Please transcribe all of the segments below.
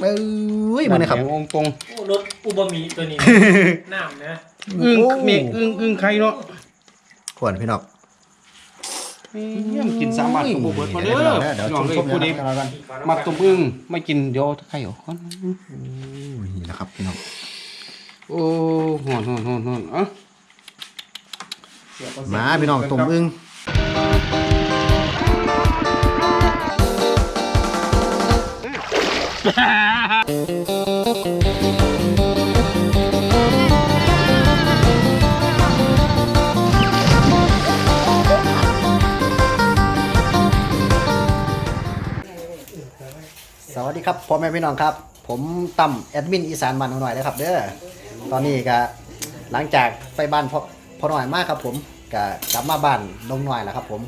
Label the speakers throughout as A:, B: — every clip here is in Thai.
A: เอ้ยมาเลยครับ
B: แหงองตรง
C: โอ้รถอุบะหมีตัวนี้ น้ำนะ
B: อึ้งเมฆอึ้งอึ้งใครเนาะ
A: ขวนพี่น้อง
B: เยี่ยมกินสามบาทกับบุเบิดมาเด้อ
A: เดี๋ยว
B: น้อง
A: ช
B: เลย
A: ม
B: ผู้ใด
A: กันแล้วกัน
B: มักตุ่มอึ้งไม่กินเดี๋ยวใครเหรอ
A: โอ้ยนี่แหละครับพี่น้อง
B: โอ้หอนหอนหอนหอนอะ
A: มาพี่น้องต้มอึ้ง สวัสดีครับพ่อแม่พี่น้องครับ ผมตั้มแอดมินอีสานบ้านหน่อยนะครับเด้อตอนนี้ก็หลังจากไปบ้านพ่อพ่อหน่อยมากครับ ผมก็กลับมาบ้านน้องหน่อยแล้วครับ ผม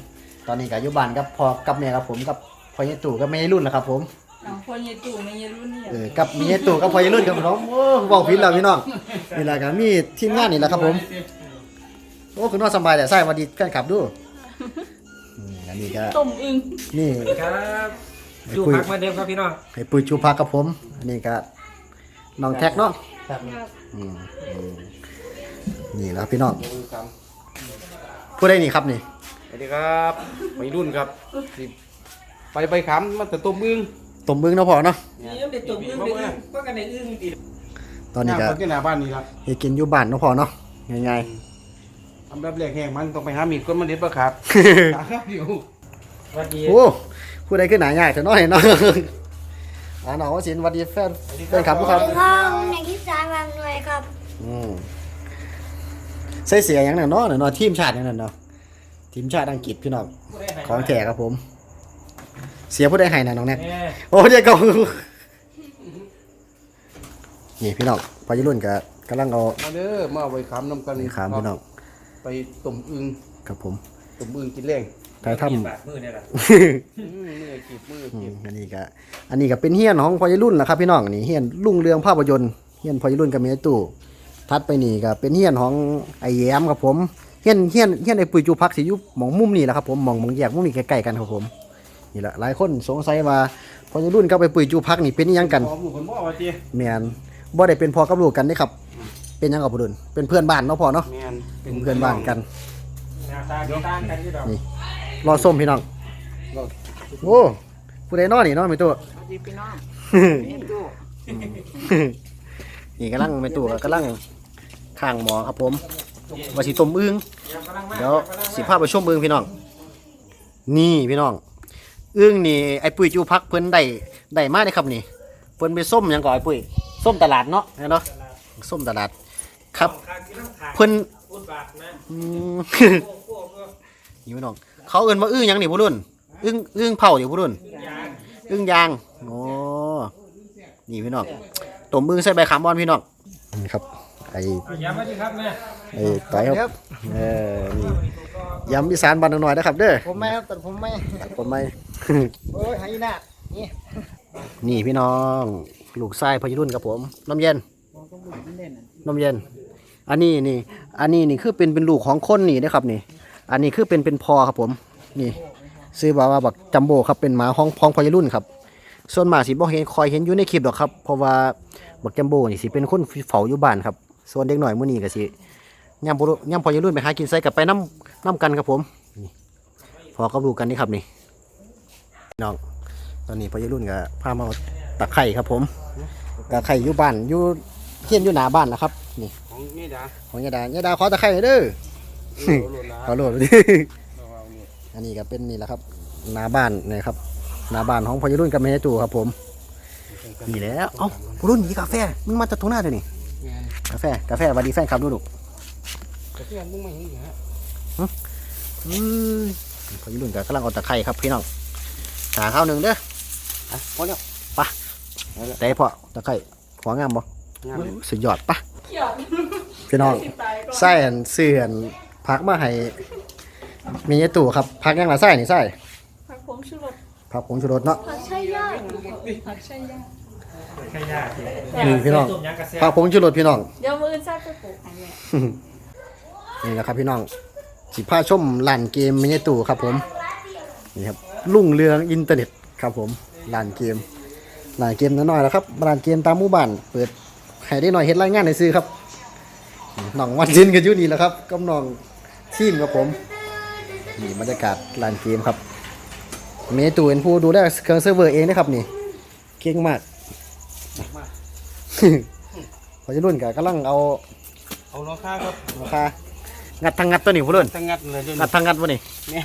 A: ตอนนี้ก็อยู่บ้านกับพ่อกับแม่ครับผมกับพ่อใหญ่ตู่กับแม่รุ่นแล้วครับ ผม
D: เอาคนยายตู่ไม่ยายรุ่นเนี่ย
A: เออกับแม่ใหญ่ตู่กับพ่อใหญ่รุ่นครับพี่น้องโอ้บอกผิดแล้วพี่น้องนี่แหละก็มีทีมงานนี่แหละครับผมโอ้คุณน้องสำบายแต่ใส่สวัสดีแฟนคลับดูอืมอันนี้ก็
D: ต้มอึ่ง
A: นี่
C: ครับดูพักมาเดิมครับพี่น้อง
A: ให้ปุยชูพักกับผมอันนี้ก็น้องแท็กเนาะอืมอืมนี่แล้วพี่น้องผู้ใดนี่ครับนี่
B: สวัสดีครับวัยรุ่นครับสิไปไปขำมาแต่ตุ่มอึ้ง
A: ต้มบึงเนาะพ่อเนาะ
C: นี่ยังเด็กตุ่มอึ้งเด็กอึ้งก็กันในอึ้งดี
A: ตอนนี้ก็
B: ย่างที่หน้าบ้านนี่ละ
A: ให้กินอยู่บ้านเนาะพ่อเนาะง่าย
B: ทำแบบแรกแห้งมันต้องไปหามีดก้นมันเด็ดปะครับ
A: ๆ
B: ครับเดี๋ยว
C: สวัสดี
A: โอ้ผู้ใดขึ้นหนาง่ายเถอะเน้อยเนาะอ่าน้องวสินสวัสดีแฟนแฟนคลับทุกครับ
E: ครับในที่สามบางหน่วยครับ
A: อืมใส่เสียอย่างนั้นเนาะเนาะทีมชาติอย่างนั้นเนาะทีมชาติอังกฤษพี่น้องของแท้ครับผม เสียผู้ใดให้นะน้องแน็ก
C: แม่
A: โอ้เดี๋ยวก็นี่พี่น้องพายุรุ่นกับกำลังเอา
B: มาเด้อมาเอาไปขำน้ำกัน
A: นี่ขามพี่น้อง
B: ไปตุ่มอึ้ง
A: ครับผม
B: ตุ่มอึ้งกินแรง
A: ถ่ายทำ
C: บาดมือเนี่ยแหละ
B: อืมมือกีบมือ
A: อื
B: กี
A: ม
B: บ
A: อันนี้ก็อันนี้ก็เป็นเฮียนของพอยรุ่นแหละครับพี่น้องนี่เฮียนรุ่งเรืองภาพยนตร์เฮียนพอยรุ่นกับเมียตู่ทัดไปนี่ก็เป็นเฮียนของไอแย้มครับผมเฮียนเฮียนเฮียนไอปุยจูพักสิอยุบหมองมุมนี่แหละครับผมหมองหมองแยกมุมนี่ใกล้ๆกันครับผม นี่แหละหลายคนสงสัยว่าพอยรุ่นกับไอปุยจูพักนี่เป็นอิหยังกัน
B: พร้อมหมู่คนบ่ว่าจี
A: แมนบ่ได้เป็นพ่อกับลูกกันนี่ครับ เป็นหยังกับผู้ดุนเป็นเพื่อนบ้านเนาะพ่อเนาะ
B: แมน
A: เป็นเพื่อนบ้านกัน
C: หน้าตาต่างกันที่ดอก
A: นี่รอส้มพี่น้องโอ้ผู้ใดนอนนี่เนาะไม่ตัว
D: สวัสดีพี่น้องยายตู่
A: นี่กำลังไม่ตัวกำลังข้างหมอครับผมว่าสิต้มอึ้งเดี๋ยวสิพาไปชมอึ้งพี่น้อง นี่พี่น้อง อึ้งนี่ไอ้ปุ้ยจูพักเพิ่นได้ได้มาได้ครับนี่เพิ่นไปส้มหยังก่อนไอ้ปุ้ยส้มตลาดเนาะเนาะส้มตลาด ครับเพิ่น
C: พูดบาดนะ
A: อืม
C: โอ้โหโอ้
A: นี่พี่น้องเขาเอิ้นว่าอึ้งหยังนี่ผู้รุ่นอึ้งอึ้งเผาอยู่ผู้รุ่น
C: ยาง
A: อึ้งยาง โอ้ นี่พี่น้องต้มอึ้งใส่ใบขามบอนพี่น้องนี่ครับ ไอ้
C: ย้ำมาสิครับแม่
A: ไอ้ต่อยครับ เออ นี่ยำอีสานบ้านหน่อยนะครับเด้อ
F: ผมไม่ครับแต่ผมไม่
A: ตัดผมไม่
F: โอ้ยหายหน้านี่
A: นี่พี่น้องลูกไส้พยรุ่นครับผมน้ำเย็นน้ำเย็น อันนี้นี่ อันนี้นี่คือเป็นเป็นลูกของคนนี่นะครับนี่ อันนี้คือเป็นเป็นพอครับผม นี่ ซื้อบอกว่าบักจัมโบ้ครับเป็นหมาห้องพองพยรุ่นครับ ส่วนหมาสิบ่เห็นคอยเห็นอยู่ในคลิปดอกครับ เพราะว่าบักจัมโบ้นี่สิเป็นคนเฝ้าอยู่บ้านครับ ส่วนเด็กหน่อยมื้อนี้ก็สิย่ำบ่รู้ย่ำพอยรุ่นไปหากินใส่กับไปน้ำน้ำกันครับผมพอกับลูกกันนี่ครับนี่ น้อง ตอนนี้พอยรุ่นก็พามาเอาตะไคร่ครับผมตะไคร่อยู่บ้านอยู่เฮียนอยู่หน้าบ้านนะครับ นี่
B: ของนี่จ้ะ
A: ของยายดายายดาขอตะไคร่หน่อยเด้อ
B: เออโหลดละ
A: ขอโหลดไปดิ
B: เอานี่
A: อันนี้ก็เป็นนี่แหละครับหน้าบ้านนี่ครับหน้าบ้านของพอยรุ่นกับแม่ตู่ครับ ผมนี่แหล้วเอ้าพอรุ่นนี่กาแฟมึงมาจากตรงหน้าเดี๋ยวนี้
B: แมน
A: กาแฟกาแฟสวัสดีแฟนคลับดูลูก
B: แต่ที่ยังมึงไม่เห็นอยู่ฮะ
A: อืมพอรุ่นก็กำลังเอาตะไคร่ครับพี่น้อง หาข้าวหนึ่งเด้ออะพอแล้วไปะแต่พอตะไคร่หัวงามบ่
B: งานเลย
A: สุดยอดปะ
D: เขียว
A: พี่น้อง
D: ตายก่อน
A: ไส้อันเสื่อนพักมาให้มีไอ้ตู่ครับพักยังละไส้นี่ไส้
D: ผักผงชูรส
A: พักผงชูรสเนาะ
D: ผักไช่ย่างผักไช่ย่าง
C: ใช่ยาก
A: นี่พี่น้อง
C: ต้มยำกระเซีย
A: พักผงชูรสพี่น้อง
D: เดี๋ยวมืออื่นแซ่บไปปลูกให้แม่
A: นี่แหละครับพี่น้องสิพาชมลานเกมมีไอ้ตู่ครับผมนี่ครับ ลุ่งเรืองอินเทอร์เน็ตครับผมลานเกมร้านเกมน้อยๆแล้วครับร้านเกมตามหมู่บ้านเปิดให้ได้หน่อยเฮ็ดรายงานให้ซื้อครับน้องวันจินกันอยู่นี่แหละครับกับน้องทีมครับผมนี่บรรยากาศร้านเกมครับ เมตูเป็นผู้ดูแลเครื่องเซิร์ฟเวอร์เองนะครับนี่เก่งมากพอจะรุ่นกับกำลังเอา
B: เอาราคาครับ
A: ราคางัดทางงัดตัวนี้ผู้รุ่น
B: ทั้งงัดเลยด้วย
A: งัดทางงัดวะนี่
B: แม่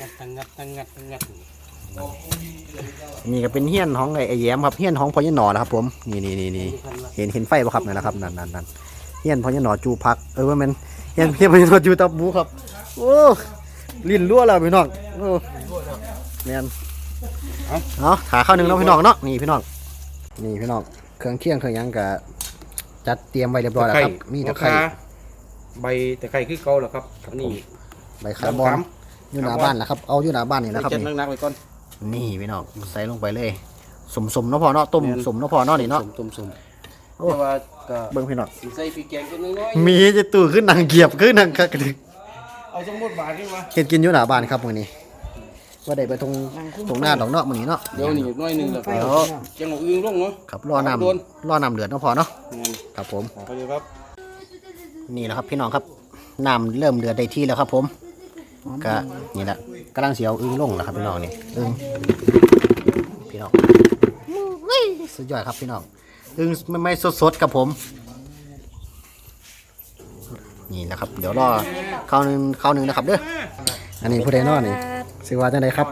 B: งัดทั้งงัดทั้งงัดทั้งงัด
A: นี่ก็เป็นเฮี้ยนของไอ้ไอ้แย้มครับเฮี้ยนของพอยันหนอนะครับ ผมนี่นี่นี่นี่เห็นเห็นไฟป่ะครับนั่นนะครับนั่นนั่นนั่นเฮี้ยนพอยันหนอจูพักเออว่ามันเฮี้ยนเฮี้ยนพอยันหนอจูตับหมูครับโอ้ลิ้นรั่วแล้วพี่น้องโอ้แมนเอาขาข้าวหนึ่งแล้วพี่น้องเนาะนี่พี่น้องนี่พี่น้องเครื่องเคียงเครื่องยังกะจัดเตรียมไว้เรียบร้อยแล้วครับ มีตะไคร้
B: ใบตะไคร้คือเก่าแล้วครับนนี่
A: ใบคาร์บอน อยู่หน้าบ้านนะครับ เอาอยู่หน้าบ้านนี่นะครับ
B: เจ็ด
A: นี่
B: นักๆไว้ก่อน
A: นี่พี่น้องใส่ลงไปเลยสมสมๆเนาะพอเนาะต้มสมเนาะพอเนาะนี่เนาะ
B: ต้มๆ
A: โอ้
B: แต่ว่าก็
A: เบิ่งพี่น้อง
B: สิใส่พริกแกงกันน้อย
A: มีจะตู่ขึ้นนางเกียบขึ้นนางคักกระดึก
B: ๆเอาสมมุติบาทนี่มา
A: เฮ็ดกินอยู่หน้าบ้านครับมื้อนี้ว่าได้ไปตรงตรงหน้าดอกเนาะมื้อนี้เนาะ
B: เดี๋ยวนี่น้อยหนึงแล้วก็
A: เดี๋ยว
B: จังเอาอึ้งลงเนาะ
A: ครับรอน้
B: โดนำ
A: รอน้ำเดือดเนาะพอเนาะ
B: อืม
A: ครับผม
B: เอาไปเลยครับ
A: นี่แหละครับพี่น้องครับน้ำเริ่มเดือดได้ที่แล้วครับผม ก็นี่แหละกำลังเสียวอึ้งลงแล้วครับพี่น้องนี่อึ้งพี่น้องสุดยอดครับพี่น้องอึ้งไม่ไม่สดๆครับผม นี่นะครับ เดี๋ยวรอข้าวหนึงข้าวหนึงนะครับเด้ออันนี้ผู้ใดเนอนี่ชื่อว่าจังไดครับ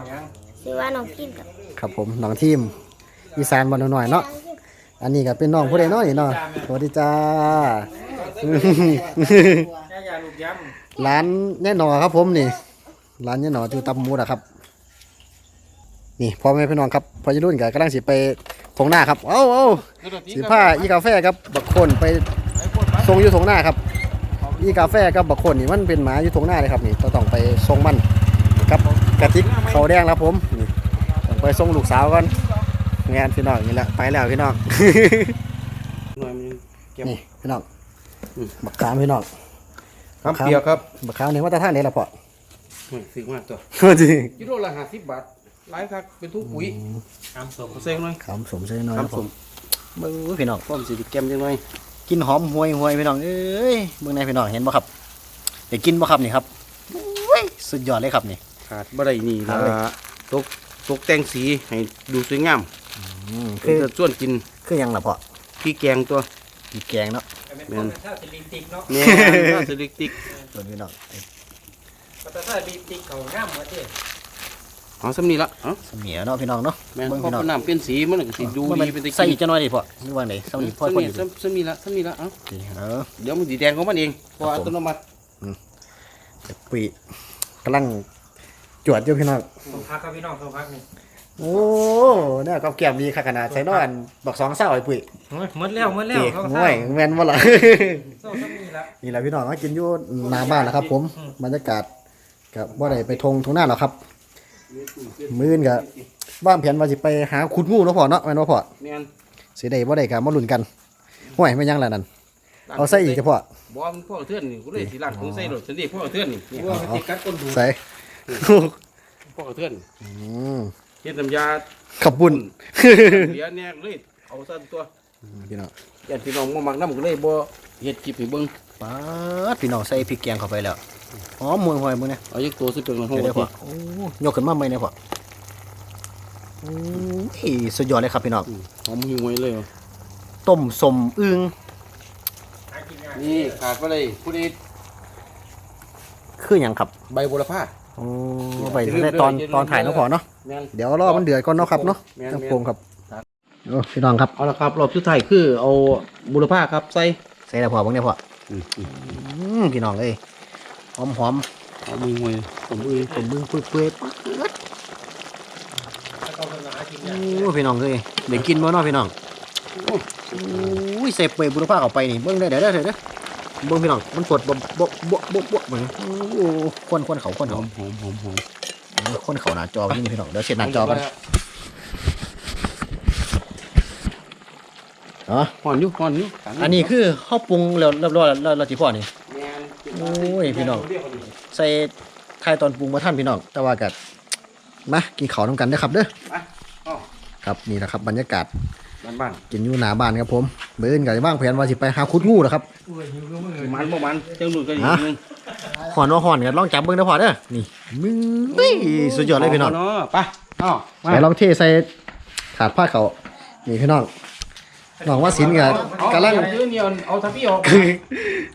E: ชื่อว่าน้องพิมกับ
A: ครับผมน้องทีมอีสานบอลหน่อยเนาะอันนี้ก็เป็นน้องผู้ใดเนาะนี่เนาะสวัสดีจ้า
C: แค่ยาลูกย้
A: ร้านแน่หนอครับผมนี่ ร้านแน่หนอจูตับหมูนะครับ นี่พ่อแม่พี่น้องครับพอจะรุ่นกับกำลังสิไปทงหน้าครับ เอ้าเอ้าสีผ้าอีกาแฟครับบักคนไปส่งอยู่ทงหน้าครับ อีกาแฟกับบักคนนี่มันเป็นหมาอยู่ทงหน้าเลยครับนี่เราต้องไปส่งมันกับกระติกเขาวแดงแล้วผมนี่ต้องไปส่งลูกสาวก่อนงานพี่น้องนี่แหละไปแล้วพี่น้อง
B: หน่อยมันเก็บ
A: นี่พี่น้อง
B: อืม
A: บักขามพี่น้อง
B: ครับ
A: ครับ
B: เปียกครับ
A: บักขามนี่ว่าแตาท่านไหนล่ะพ่อ
B: อืมซื้อมาตัว
A: จริง
B: กิโลละ50บาทหลายครับเป็นทุกปุ๋ยำ
C: น้ำสม
B: เอาใส่หน่อย
A: ขามสมใช่น้อย
B: ครับ
A: นะผ
B: ผมม
A: เบิ้งพี่น้อง
B: พร้อมสิแกมจังหน่อย
A: กินหอมห่วยห่วยพี่น้องเอ้ยเบิ้งในพี่น้องเห็นบ่ครับเดี๋ยวกินบ่ครับนี่ครับอุ้ยสุดยอดเลยครับนี่
B: ขาดบ่ได้นี่
A: ขา
B: ละ
A: ดเลย
B: ตกตกแต่งสีให้ดูสวยงาม
A: อืม
B: คื
A: คือ
B: อส่วนกิน
A: คือหยังล่ะพ่อ
B: พี่แกงตัว
A: กีแกงเนาะ
C: แต่เป็นคนถ้าสิลิติกเนาะ
B: แม่นสลิกติก
A: ส่วนพี่น้อง
C: แต่ถ้าลิติกเขาง่ามมาเจ้
B: เอาสำนี้ละเอ้า
A: เสมียเนาะพี่น้องเนาะ
B: แม่น
A: เบิ้ง
B: พอ
A: พี่น้อง
B: น้ำเป็นสีมันก็สิดู
A: ว่ามัน
B: ดีเป็นตะ
A: ใส่
B: กี้
A: อีกจังน้อยดิพ่อนี่ว่าไหนสำนีพ่อพ่อ
B: สำ
A: อ
B: นี้
A: ยู่
B: สำสำนี้ละสำนี้ละเอ้า
A: ดิเออ
B: เดี๋ยวมันสีแดงของมันเองเพราะ
A: ครับผม
B: อัตโนมัติ
A: เดี๋ยวปีกำลังจวดอยู่พี่น้อง
C: สมพักกับพี่น้องสมพักนี่
A: โอ้เนี่ยกับแก้มดีค่ะขนาดใส่นอนบักสองเศร้าไอ้ปุ้ย
C: โอ้ยหมดแล้วหมดแล้ว
A: เตี๋ย
C: เขา
A: ง่วยแม่นบ่ล่ะ
C: โซ่ซ้ำนี่ละ
A: นี่แหละพี่น้องมากินอยู่หน้าบ้านนะครับ ผมบรรยากาศกับว่าได้ไปทงทงหน้าหรอกครับ มื้อนกับบ้านแผนว่าสิไปหาขุดงูเนาะพ่อเนาะแม่นบ่พ่อ
B: แม่น
A: สิได้บ่ได้ก็มาลุ้นกันห่วยไม่ยังล่ะนั่นเอาใส่อีกเฉพาะ
B: บ่มันพ่อเทื่อนนี่กูเลยสิล้างของใส่รถฉันดิพ่อเทื่อนนี่เนี่ย
C: ว่ามันติดกัดก้นดู
A: ใส่
B: พ่อเทื่อน
A: อืม
B: เฮ็ดน้ำยา
A: ขับบุญ
B: เหลือเนี่ยเลยเอาซะตัว
A: พี่น้อง
B: ญาติพี่น้องบ่มักนำก็เลยบ่เฮ็ดคลิปให้เบิ่ง
A: ป๊าดพี่น้องใส่พริกแกงเข้าไปแล้วหอมมวยหวยมื้อนี้
B: เอาอีกตัวสิเป็นของ
A: เดี๋ยวได้พ่อโอ้ยกขึ้นมาใหม่เนี่ยพ่อโอ้ยสุดยอดเลยครับพี่น้อง
B: หอมหิวไว้เลย
A: ต้มสมอึ่ง
C: หากินง่าย
B: นี่ขาดบ่ได้ผู้ใด
A: คือหยังครับ
B: ใบบุรพา
A: โอ้ไปได้ตอนตอนถ่ายเนาะพ่อเนาะ
B: แม่น
A: เดี๋ยวรอมันเดือดก่อนเนาะครับเนาะ
B: แม่น
A: จัง
B: แม่น
A: โปงครับโอ้พี่น้องครับ
B: เอาละครับรอบสุดท้ายคือเอาบุรพาครับใส่
A: ใส่แล้วพ่อเบิ่งเนี่ยพ่อ
B: อืม
A: อืมพี่น้องเอ้ยหอมหอม
B: เอามือหวยผมมือ
A: ๆผมเบิ่งเปื่อยเปื่อย
C: ถ้าเขาเป็นหากิน
A: โอ
C: ง่าย้
A: พี่น้องเอ้ยเดี๋ยวกินบ่เนาะพี่น้องโอ้ยใส่เปื่อยบุรพาเข้าไปนี่เบิ่งได้เดี๋ยวเด้อเดี๋ยวเด้อเบิ่งพี่น้องมันปวดบ่บ่บ่บ่บ่เหมือนโอ้คนคนเขาคน
B: ห
A: เขา
B: อมหอมหอมหอม
A: คนเขาหน้าจอนี่พี่น้องเดี๋ยวเช็ดหน้าจอกันอ๋อ
B: หอนอยู่หอนอยู่
A: อันนี้คือข้าวปรุงแล้วเรียบร้อยแล้วแล้วที่พ่อนี่ โอ้ยพี่น้อง ใส่ไข่ตอนปรุงมาท่านพี่น้องแต่ว่ากัมากินข้าวน้ำกันเด้ครับเด้อ ครับนี่แหละครับบรรยากาศ
B: บ้านบ้าน
A: กินอยู่หน้าบ้านครับผมเบิ่นก็ว่างแผนว่าสิไปหาคุดงูนะครับ
B: ๆมันบ่มันเจ้าหนุ่ยก็อีกนึง
A: หอนว่าหอนกันลองจับเบิ่งเด้อพอเด้อนี่มึงเฮ้ยสุดยอดเลยพี่น้อง
B: เนาะไปเอ้ามา
A: ไปลองเทใส่ถาดผ้าเขาวนี่พี่น้องน้องว่าสินกับ
B: เอา
A: กำลัง
B: เอาเดี๋ยวนี่เอาเอาทัพพี่ออก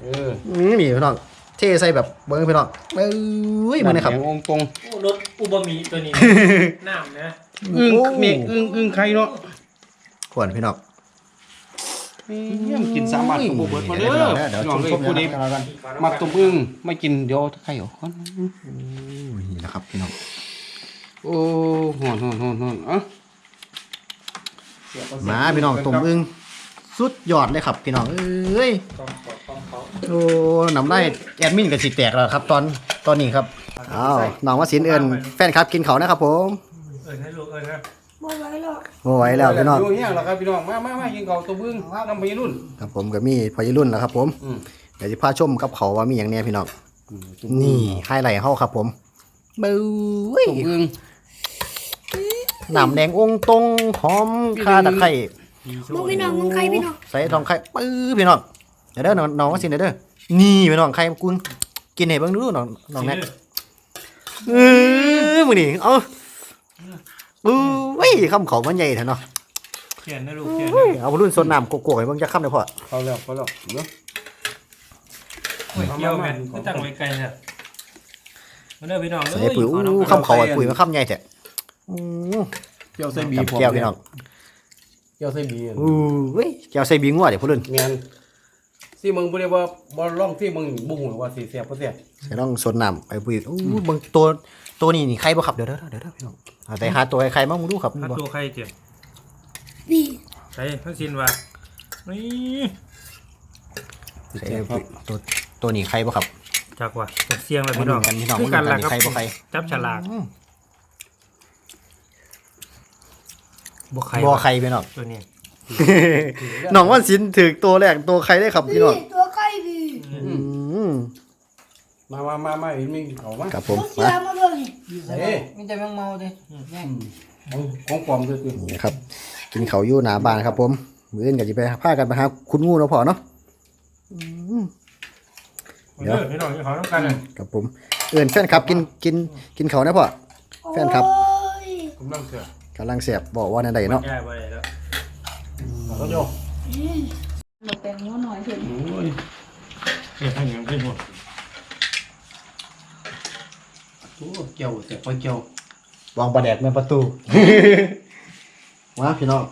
B: เออ
A: อืมนี่พี่น้องเทใส่แบบเบิ้งพี่น้องเอ้ยมันนะครับ
B: แข็งองค์ตรง
C: โอ้รถอุบะหมีตัวนี้น้ำนะ
B: อึ้งเมฆอึ้งอึ้งใครเนาะ
A: ขวนพี่น้อง
B: เยี่ยมกินสามบาทของบ่เบิดมาเด้อ
A: เดี๋ยว
B: น้อง
A: ช
B: เอ้ย
A: มๆ
B: ผู้ใด
A: กันแล้วกัน
B: มักต้มอึ้งไม่กินเดี๋ยวใครเอาก่อน
A: อุ้ยนี่นะครับพี่น้อง
B: โอ้หอนหอนหอนหอนเอะ
A: มาพี่น้องต้มอึ้งสุดยอดเลยครับพี่น้องเอ้ย
C: ต้องขอต้องเขา
A: โอ้น้ำได้แอดมินกับสิแตกแล้วครับ ตอนตอนนี้ครับอ้าวน้องว่าสินเอิญแฟนครับกินเขาวนะครับผม
C: เอิญให้ลูกเอิญนะ
E: บ่ ไหวหรอก
A: โอ้ไหวแล้วพี่น้อง
B: อยู่เฮียแล้วครับพี่น้องมามามากินข้าวต้มอึ้งน้ำพะยรุ่น
A: ครับผมกับมีพอยรุ่นแล้วครับผม
B: อืม
A: เดี๋ยวจะพาชมกับเขาวว่ามีอย่างแน่พี่น้องนี่ไฮไลท์เฮาครับ ผมเบ้ย
B: ต้มอึ้ง
A: น้ำแดงองค์ตรงหอมคาตะไคร้
E: มึงพี่น้องมึงใครพี่น้อง
A: ใส่ทองไข่ปื้อพี่น้องเดี๋ยวเด้อน้องน้องว่าสิเดี๋ยวเด้อนี่พี่น้องไข่กุนกินให้เบิ่งดูน้องน้องแน็กเออมื้อนี้เอาอุ้ ยคำเขามันใหญ่แท้เนาะ
C: เขียนนะลูกเขียน
A: อุ้ยเอารุ่นสนน้ำโกโก้ให้เบิ่งจะคำได้พอ
B: เขาแล้วเขาแล้วเนาะ
C: นะเกี่ยวแม่ก็ตั้งไว้ไกลเนี่ยมาเด้อพี่น้อง
A: ใส่ปุ๋ยอู้คำเขาไอ้ปุ๋ยมันคำใหญ่แท้อู้
B: เจียวใส่บี
A: กับแก้วพี่น้อง
B: เจียวใส่บี
A: อู้เว้ยแก้วใส่บิงว่ะเดี๋ยวพุ่น
B: เงี้ย ที่มึงบ่ได้ว่าบ่ร้องที่มึงบ่ฮู้ว่าสิเสียบ่เสีย
A: ใส่ต้องสวนน้ำไอ้ปุ๋ยอู้เบิ่งตัวตัวนี้นี่ไข่บ่ครับเดี๋ยวเด้อเดี๋ยวเด้อพี่น้องเอาแต่หาตัวไอ้ไข่มามึงดูครับ
C: ถ้า
A: บ่
C: ตัวใครเจ็บ
E: นี่
C: ใช่ทั้งสิ้นว่านี่
A: ใส่ไอ้ปุ๋ยตัวตัวนี้ไข่บ่ครับ
C: จากว่าเสียงแล้ว
A: มา
C: พี่
A: ดู
C: น้อง
A: กันพี่น้องมา
C: กัน
A: ดูกั
C: ล่ะ
A: น
C: ครับ
A: ใครบ่ใคร
C: จับฉลากบ่ใคร
A: บ่ใครพี่น้อง
C: ตัวนี้
A: น้องว่าสินถือตัวแรกตัวใครได้ครับพี่น้อง
E: นี่ตัวใครพี่
A: อืม
B: มามามามาเห็นมีเขามา
A: ครับผม
E: เสื
A: มา
E: อมาเบิ่งนี่
B: เอ้ย
F: มีแต่แมงเมาดิ
B: ของของปลอมซื่อ
A: นี่นะครับ กินเขาวอยู่หน้าบ้านครับ ผมมื้ออื่นก็สิไปพากันไปหาคุณงูเนาะพ่อเนาะอืมเดี๋ยว
C: เด้อพี่น้องเขาต้องการเลย
A: ครับผมเอิ้นแฟนคลับกินกินกินเขาวนะพ่อแฟนครับ
E: โอ้ย
B: ๆกำลังเสือกำ
A: ลังแสบบอกว่าในใดเนาะ
C: แก้บ่ได้แล้ว
B: เขาโยก
D: มาแตงโมหน่อยเห็น
B: โอ้ย
C: เฮ็ดให้หยังขึ้นหมด
B: โอ้เจียวเสียบไปเจียว
A: วางประแดดในประตู มาพี่น้อง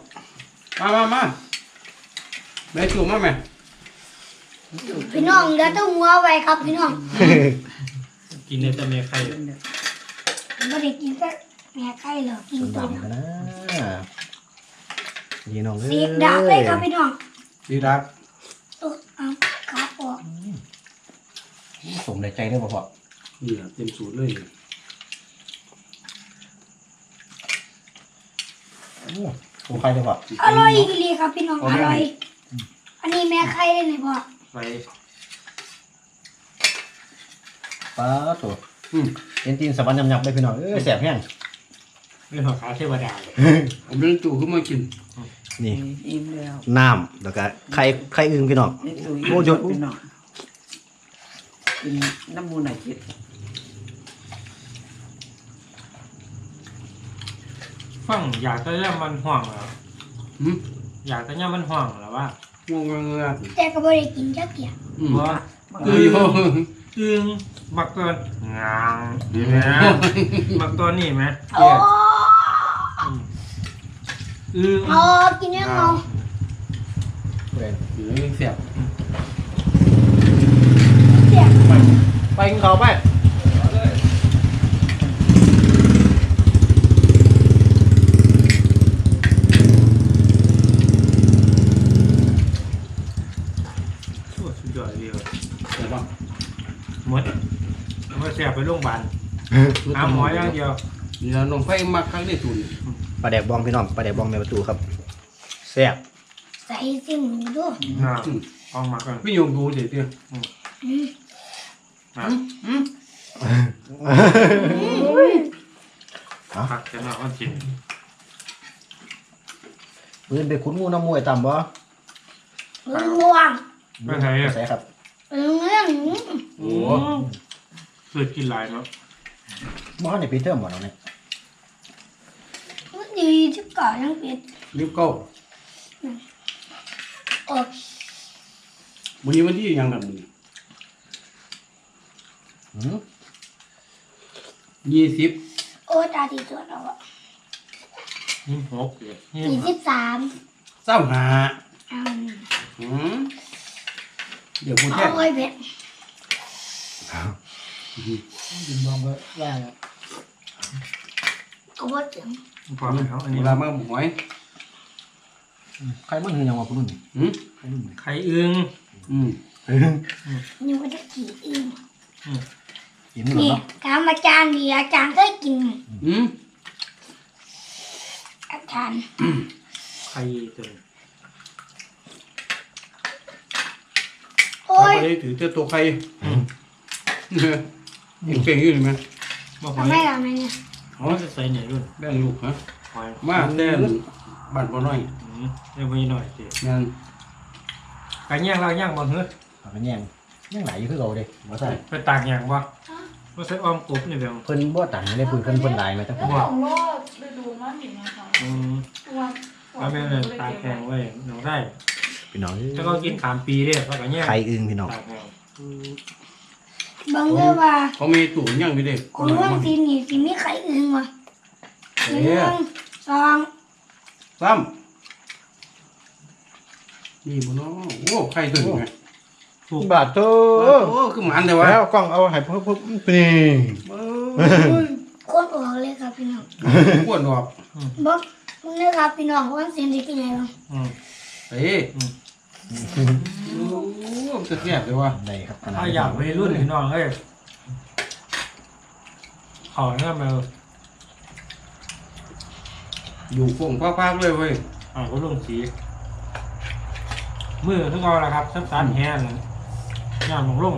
B: มามามาแม่จูมาแม่
E: พี่น้องเดี๋ยวต้องหัวไว้ครับพี่น้อง
C: กินได้แต่เมียใคร
E: ไม่ได้กินแต่แม่ไข่หรอกกิน
A: สน
E: ตัว
A: ดำกันนะ นี่น้อง
E: เสียกดาบเลยครับพี่น้อง
B: ดีรัก
E: ตัวเอาขาออก
A: สมในใจได้บ่พ่อ
B: นี่ล่ะเต็มสูตรเลย
A: ผมใครได้พ่อ
E: อร่อยอีหลีครับพี่น้องอร่อยอันนี้แม่ไข่ได้เลยพ่อ
C: ไป
A: ป้าตัว
B: อืม
A: เอ็นตีนสะบันยำๆเลยพี่น้องเอ้ยแสบแห้ง
C: นี่หัวขาเทวดาเลย
B: ผมเล่นจูขึ้นมากิน
A: นี่
G: อิ่มแล้ว
A: น้ำแล้วก็ไข่ไข่อึ่งพี่น้อง
G: นี่ตัว
A: โอ้ย
G: ไปหน่อยกินน้ำมูนไหนคิด
C: ฟังอยากจะย่ามันห่วงแล้ว
B: หืม
C: อยากจะย่ามันห่วงแล้วว่า
B: ง่วงเงือก
E: แต่ก็ไม่ได้กินจักเกีย
B: อืม
C: ว่า
B: เอ้ยโอ้ย
C: อึงมักเกินงางดีไหมมักตัวนี้ไหม
E: โอ้
C: อึง
E: เอากินยังเอา
B: เดี๋ยวเสียบ
E: เสีย
A: ไปกินข้าวไป
C: ชั่วสุดยอดเดียว
B: เสียบป่ะ
C: หมดแล้วก็เสียไปโรงพยาบาลหาหมออย่างเดียว
B: นี่ละน้องไฟมักครั้งนี้สูน
A: ป ลาแดกบองพี่น้องปลาแดกบองในประตูครับแซ่บ
E: ใส่ซิมหมูด้วย
C: น่าเอามาก่อน
B: พี่ยงดูเดี๋ยวเดี๋ยว
E: อืม
C: นะพักจะนอนกิน
A: ปืนไปขุดงูน้ำมวยต่ำบ่
E: มึงง่วง
C: ไม่ใช่อะ
A: ใส่ครับ
E: มึงเรื่อง
C: โอ้เกิดกินหลายเนาะ
A: บ่ในปีเทอมบ่เนาะเนี่ย
E: มันดีที่ก่อนยังเปิด
B: รีบเก้า
E: โอ้
B: วันนี้วันที่ยังกัน
A: หืม
B: ยี่สิบ
E: โอ้ตาดีตัวเราอะ
C: ยี่สิบหกยี่
E: สิ
C: บ
E: สาม
B: เศร้าหา
E: อืม
B: เดี๋ยวพูดแท้
E: เอาไว้เบ็ดครับ
F: ยินมองว่าว่า
E: ก็ว่าเสียง
C: พอแล้วอัน
B: เว
C: นี้
B: ลามาหวย
A: ใครมันคือหยังวะคุณนุ่น
B: อืม
A: ใครนุ่น
C: ไข่อึง
B: อืม
E: นี่มันจะกี่เอง
A: กินหมด
E: นี่
A: เนาะ
E: ถามอาจารย์ดีอาจารย์เคยกิน
B: อืม
E: อาจารย์
C: ไข่ตัว
E: โอ้
B: เรา
E: ย
B: ไปได้ถือเจ้าตัวใครยังเก่งอยู่ไหม
C: มาหอ
E: ทำ
C: ย
E: ไมล่ะแม่เนี่ย
C: อ๋อจะใส่ไหนรุ่น
B: แบ่งลูกฮะ
C: หอย
B: มาแต้นบ้านบ่น้อย
C: อืมเดี๋ยวไปหน่อยสิ
B: งาน
C: ไก่ย่างเราย่างบ่เฮ้ย
A: เอาไปแย่งแย่งไหลอยู่คือเก่าเด้บ่ใช่
C: ไปตากย่างบ่บ่ใส่อ้อมกบนี่เดียว
A: เพิ่นบ่ตังค์ในปืนเพิ่นเพิ่นหลายไหมจัง
D: แล้วของรอดไปดูมาหนินะคะ
C: อืม
D: ตัว
C: ว่าแม่เลยตากแข็งไว้หนูได้
A: พี่น้อง
C: ถ้าก็กินขามปีเด้เพราะกันย่าง
A: ไข่อึงพี่น้อง
C: ตากแข็ง
E: บังเอิญว่า
B: เขามีตู้ยังอยู่เด็ก
E: คุณว่างทีนี่สิมีไข่อึ่งวะหนึ่
B: เอ๊ะ
E: งสอง
B: ซ้ำนี่บ่เนาะโอ้ใครตัวนี้ไง
A: บาทโต
B: โอ้คือหมันแต่ว่า
A: แล้วกล้องเอาให้เพิ่มนี่
E: คนออกเลยครับพี่น้อง
B: ปวดออก
E: บอกมึงเลยครับพี่น้องว่าเสียงดีกี่ไงบ้าง
C: อืม
B: เอ้ยโอ้ จะแซ่บเลยว่ะ
A: ได้ครับขนาด
C: ถ้าอยากไปรุ่นพี่น้องเอ้ยขอเนื้อมา
B: อยู่ฟงพากๆเลยเว้ย
C: อ่าก็ลงสีมือทุกเอาละครับสับสานแห้งย่างลงลง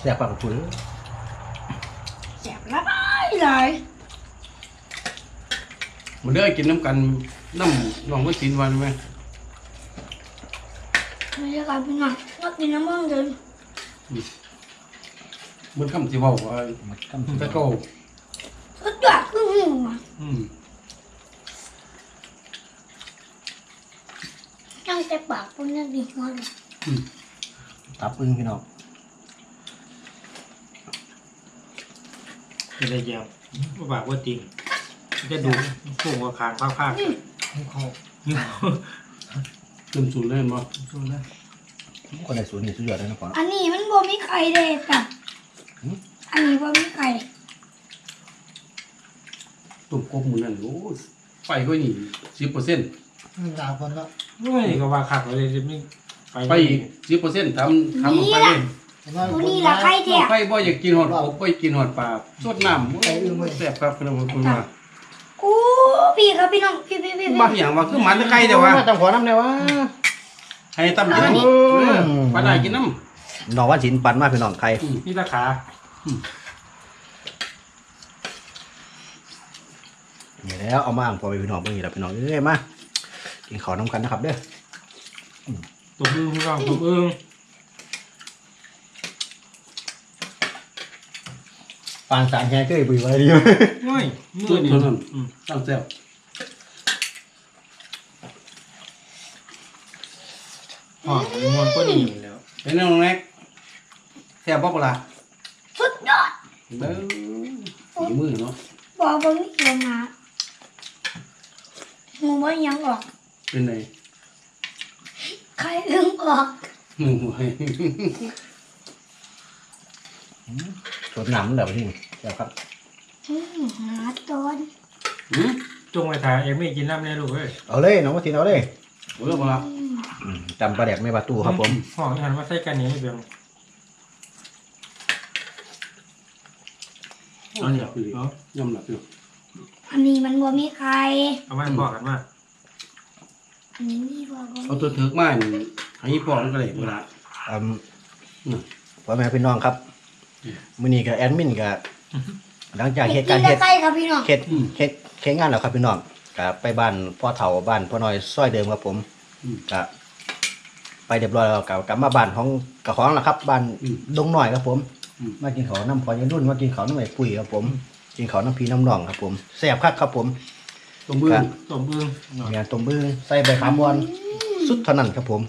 A: แซ่บปากปุ๋ย
E: แสบละลายเลย
B: มันเด้อกินน้ำกันน้ำน้องไว้กินวันไหม
E: ไม่ใช่ครับพี่น้องว่ากินน้ำมันเดิน
B: มันคำสิเว้าว่า
A: มันกำ
B: ตะโก
E: สุดยอดคือหูอะ
C: อืม
E: ตั้งแต่ปากคุณนั่นดีมากเลย
A: ตับอึงพี่น้อง
C: เป็นอะไรอย่างว่าบากว่าจริง จะดูพุ่งว่าคางภาคภาคนี่เขา
B: เติมสูตรเล่นบ่
C: สู้นะ
A: คน ในศูนย์นี่สุดยอดเลยนะพ่อ
E: อันนี้มันบ่มีไข่เลยจ้ะอันนี้บ่มีไข่
B: ตุ่มกบหมูนั่นโอ้ยไฟก็นี่สิบเปอร์เซ็นต์
F: หนาวคนละ
C: ไม่ก็ว่าขักเลยจะไม่
B: ไปสิบเปอร์เซ็นต์ทำทำลงไปเลย
E: ตัวนี้ละไข่แท้
B: ไฟบ่อยากกินหอดกบบ่อยากกินหอดปลาสดน้ำโอ้ยแซ่บครับคุณผู้ชมว่า
E: อู้พี่ครับพี่น้องพี่พี่พี่พี่
B: บางอย่างว่าคือหมันตะไคร้แต่ว่า
A: ต้องขอน้ำเนี่ยวะ
B: ให้ตำกินน้ำ
A: อืม
B: เออปลาได้กินน้
A: น้องวันศิลป์ปันมาพี่น้องใคร
C: นี่ราคา
A: นี่แล้วเอามาอ่างพอไปพี่น้องเบิ่งนี่แหละพี่น้องเอ้ยมากินข้าวน้ำกันนะครับเด้อ
C: ตัวอึ้งพี่น้องตัวอึ้ง
A: ปานสารแค่เคยบุยไว้ดี
C: ง่ายำมื
B: จุ
C: อ
B: ด
C: นี่
B: เท่านั้น
C: อืม
B: ตั้งแซ่บ
C: อ๋อมวนก็ดีแล้ว
B: เป็นน้องแน็กแซ่บบ่ปลา
E: สุดยอด
B: เด้อฝีมือเนาะ
E: บอกบ่มีเกี่ยวนะหมูบ่ยังออก
B: เป็นไง
E: ไข่อึ่งออก
B: หมูไว้
A: สดน้ำมันแล้วที่เดี๋ยวครับ
E: อื้อหาตอน
B: หืม
C: จงไปถ่ายเอ็มไม่กินน้ำเนี่ยลูกเอ้ย
A: เอาเลยน้องวันศิลป์เอาเลย
B: บ่เลิกบ่ละ
A: อืม จำปลาแดกไม่ประตูครับผม
C: ห้องหันมาใส่กันนี้เบียง
B: เอาหลับอยู่ดิ
C: เนาะ
B: ยำหลับอยู่
E: อันนี้มันบ่มีไข่
C: เอาไว้บอกกันว่า
E: อันนี้มีบ่บ่
B: เอาตัวเถิกมานี่ให้พ่อมันก็ได้เวลา
A: อืม
B: อืม
A: พ่อแม่พี่น้องครับมื้อนี้กับแอดมินกับหลังจากเหตุ
E: กิ
A: การ
E: น
A: ณ์
E: แต่
A: เหตุ
E: ไข่ครับพี่น้อง
A: เหตุเหตุเหตุงานแล้วครับพี่น้องก็ไปบ้านพ่อเฒ่าบ้านพ่อน้อยซอยเดิมครับผมก็ ไปเรียบร้อยแล้วก็กลับมาบ้านของกระของแล้วครับบ้านดงหน่อยครับผมมากินข้าวน้ำพอยันรุ่นมากินข้าวน้ำไอ้ปุ๋ยครับผม กินข้าวน้ำพีน้ำนองครับผมแซ่บคักครับผม
C: ต้มบึ้
A: ครั
C: ง
A: บ
C: ต้มบึ้ง
A: งานต้มบึ้งใส่ใบขามวอนสุดเท่านั้นครับผม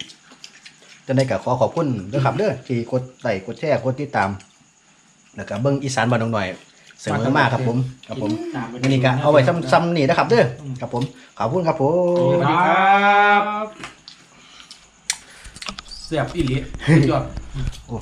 A: จะได้กับขอขอบคุณด้วยครับเด้อที่กดไลค์กดแชร์กดติดตาม แล้วก็เบิ้งอีสานบ้านน้องหน่อยเสมอมากครับผมครับผมวันนี้ก็เอาไว้ซ้ำๆนี่นะครับเด้อครับผมขอบคุณครับผม
C: สวัสดีครับ เสียบอีหลีสุดยอด
A: โอ้